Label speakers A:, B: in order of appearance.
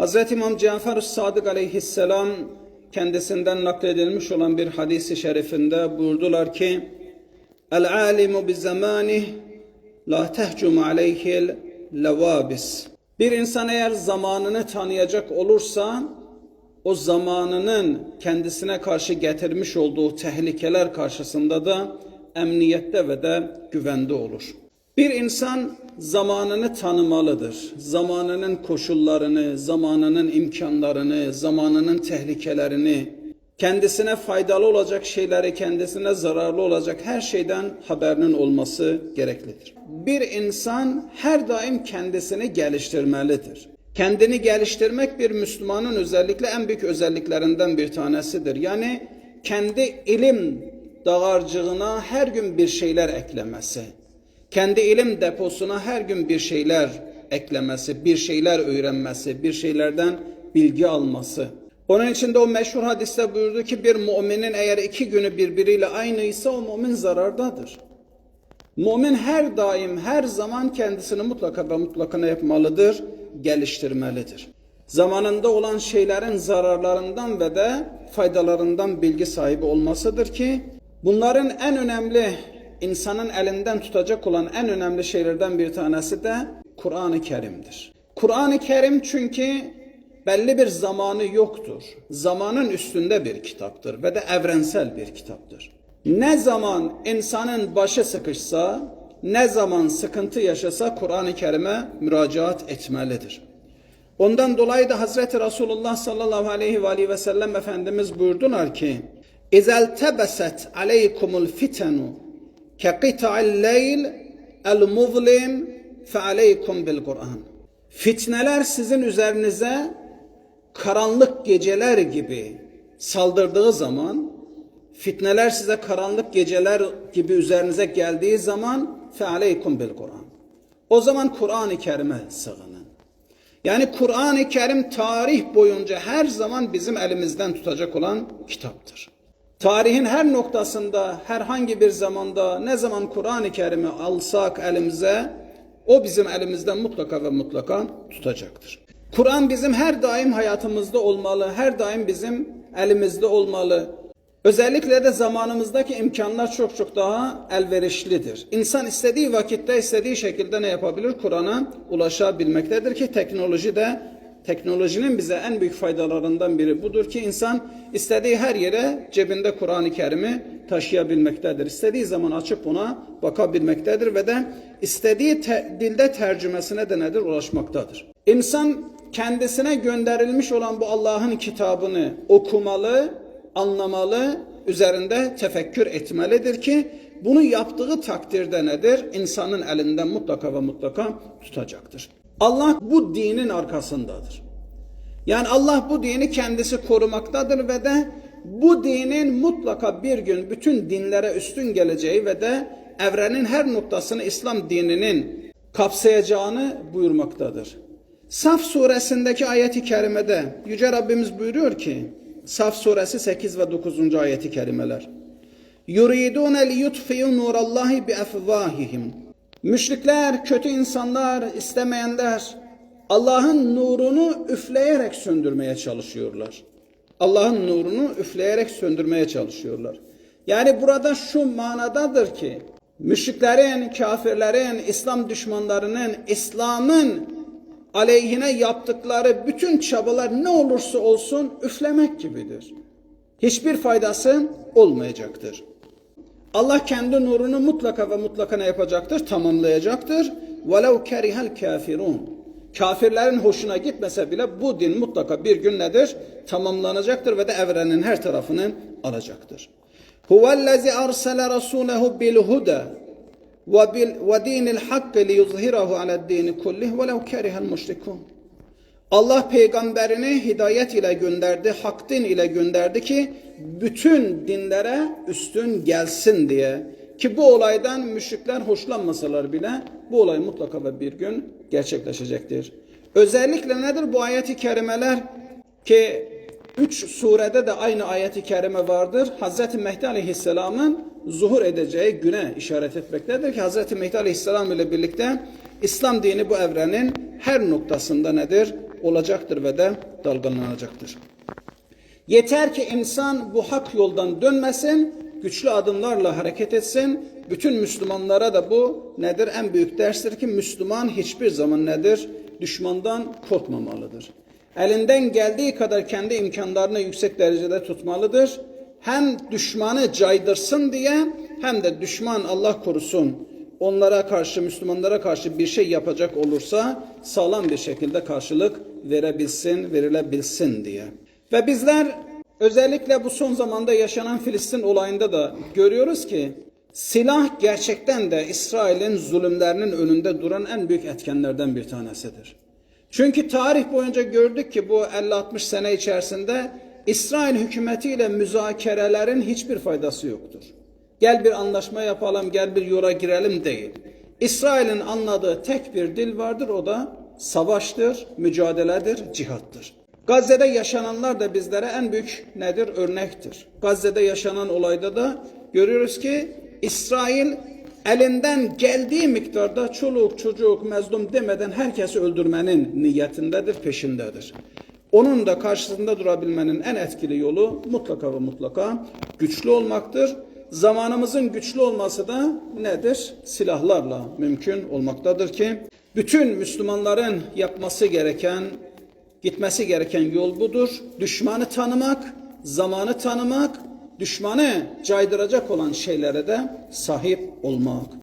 A: Hz. İmam Cafer Sadık aleyhisselam kendisinden nakledilmiş olan bir hadisi şerifinde buyurdular ki El alimu bi zamanih la tehcum aleyhil levabis. Bir insan eğer zamanını tanıyacak olursa o zamanının kendisine karşı getirmiş olduğu tehlikeler karşısında da emniyette ve de güvende olur. Bir insan zamanını tanımalıdır. Zamanının koşullarını, zamanının imkanlarını, zamanının tehlikelerini, kendisine faydalı olacak şeyleri, kendisine zararlı olacak her şeyden haberinin olması gereklidir. Bir insan her daim kendisini geliştirmelidir. Kendini geliştirmek bir Müslümanın özellikle en büyük özelliklerinden bir tanesidir. Yani kendi ilim dağarcığına her gün bir şeyler eklemesi kendi ilim deposuna her gün bir şeyler eklemesi, bir şeyler öğrenmesi, bir şeylerden bilgi alması. Onun için de o meşhur hadiste buyurdu ki bir müminin eğer iki günü birbiriyle aynıysa o mümin zarardadır. Mümin her daim, her zaman kendisini mutlaka ve mutlaka ne yapmalıdır? Geliştirmelidir. Zamanında olan şeylerin zararlarından ve de faydalarından bilgi sahibi olmasıdır ki bunların en önemli insanın elinden tutacak olan en önemli şeylerden bir tanesi de Kur'an-ı Kerim'dir. Kur'an-ı Kerim çünkü belli bir zamanı yoktur. Zamanın üstünde bir kitaptır ve de evrensel bir kitaptır. Ne zaman insanın başı sıkışsa, ne zaman sıkıntı yaşasa Kur'an-ı Kerim'e müracaat etmelidir. Ondan dolayı da Hazreti Resulullah sallallahu aleyhi ve aleyhi ve sellem Efendimiz buyurdular ki اِذَا الْتَبَسَتْ عَلَيْكُمُ الْفِتَنُ كَقِطَعِ اللَّيْلِ الْمُظْلِمِ فَعَلَيْكُمْ بِالْقُرْآنِ Fitneler sizin üzerinize karanlık geceler gibi saldırdığı zaman, fitneler size karanlık geceler gibi üzerinize geldiği zaman فَعَلَيْكُمْ بِالْقُرْآنِ O zaman Kur'an-ı Kerim'e sığının. Yani Kur'an-ı Kerim tarih boyunca her zaman bizim elimizden tutacak olan kitaptır. Tarihin her noktasında, herhangi bir zamanda ne zaman Kur'an-ı Kerim'i alsak elimize, o bizim elimizden mutlaka ve mutlaka tutacaktır. Kur'an bizim her daim hayatımızda olmalı, her daim bizim elimizde olmalı. Özellikle de zamanımızdaki imkanlar çok çok daha elverişlidir. İnsan istediği vakitte, istediği şekilde ne yapabilir? Kur'an'a ulaşabilmektedir ki teknoloji de teknolojinin bize en büyük faydalarından biri budur ki insan istediği her yere cebinde Kur'an-ı Kerim'i taşıyabilmektedir. İstediği zaman açıp ona bakabilmektedir ve de istediği te dilde tercümesine de nedir? Ulaşmaktadır. İnsan kendisine gönderilmiş olan bu Allah'ın kitabını okumalı, anlamalı, üzerinde tefekkür etmelidir ki bunu yaptığı takdirde nedir? İnsanın elinden mutlaka ve mutlaka tutacaktır. Allah bu dinin arkasındadır. Yani Allah bu dini kendisi korumaktadır ve de bu dinin mutlaka bir gün bütün dinlere üstün geleceği ve de evrenin her noktasını İslam dininin kapsayacağını buyurmaktadır. Saf suresindeki ayeti kerimede Yüce Rabbimiz buyuruyor ki Saf suresi 8 ve 9. ayeti kerimeler. Li yutfiyu nurallahi bi efvahihim. Müşrikler, kötü insanlar, istemeyenler Allah'ın nurunu üfleyerek söndürmeye çalışıyorlar. Allah'ın nurunu üfleyerek söndürmeye çalışıyorlar. Yani burada şu manadadır ki müşriklerin, kafirlerin, İslam düşmanlarının, İslam'ın aleyhine yaptıkları bütün çabalar ne olursa olsun üflemek gibidir. Hiçbir faydası olmayacaktır. Allah kendi nurunu mutlaka ve mutlaka ne yapacaktır? Tamamlayacaktır. وَلَوْ كَرِهَ الْكَافِرُونَ Kafirlerin hoşuna gitmese bile bu din mutlaka bir gün nedir? Tamamlanacaktır ve de evrenin her tarafını alacaktır. هُوَ الَّذِي أَرْسَلَ رَسُولَهُ بِالْهُدَى وَدِينِ الْحَقِّ لِيُظْهِرَهُ عَلَى الدِّينِ كُلِّهِ وَلَوْ كَرِهَ الْمُشْرِكُونَ Allah peygamberini hidayet ile gönderdi, hak din ile gönderdi ki bütün dinlere üstün gelsin diye. Ki bu olaydan müşrikler hoşlanmasalar bile bu olay mutlaka ve bir gün gerçekleşecektir. Özellikle nedir bu ayeti kerimeler ki üç surede de aynı ayeti kerime vardır. Hazreti Mehdi Aleyhisselam'ın zuhur edeceği güne işaret etmektedir ki Hazreti Mehdi Aleyhisselam ile birlikte İslam dini bu evrenin her noktasında nedir? Olacaktır ve de dalgalanacaktır. Yeter ki insan bu hak yoldan dönmesin, güçlü adımlarla hareket etsin. Bütün Müslümanlara da bu nedir? En büyük derstir ki Müslüman hiçbir zaman nedir? Düşmandan korkmamalıdır. Elinden geldiği kadar kendi imkanlarını yüksek derecede tutmalıdır. Hem düşmanı caydırsın diye hem de düşman Allah korusun onlara karşı Müslümanlara karşı bir şey yapacak olursa sağlam bir şekilde karşılık verebilsin, verilebilsin diye. Ve bizler özellikle bu son zamanda yaşanan Filistin olayında da görüyoruz ki silah gerçekten de İsrail'in zulümlerinin önünde duran en büyük etkenlerden bir tanesidir. Çünkü tarih boyunca gördük ki bu 50-60 sene içerisinde İsrail hükümetiyle müzakerelerin hiçbir faydası yoktur. Gel bir anlaşma yapalım, gel bir yola girelim değil. İsrail'in anladığı tek bir dil vardır o da savaştır, mücadeledir, cihattır. Gazze'de yaşananlar da bizlere en büyük nedir? Örnektir. Gazze'de yaşanan olayda da görüyoruz ki İsrail elinden geldiği miktarda çoluk çocuk mezlum demeden herkesi öldürmenin niyetindedir, peşindedir. Onun da karşısında durabilmenin en etkili yolu mutlaka ve mutlaka güçlü olmaktır. Zamanımızın güçlü olması da nedir? Silahlarla mümkün olmaktadır ki bütün Müslümanların yapması gereken, gitmesi gereken yol budur. Düşmanı tanımak, zamanı tanımak, düşmanı caydıracak olan şeylere de sahip olmak.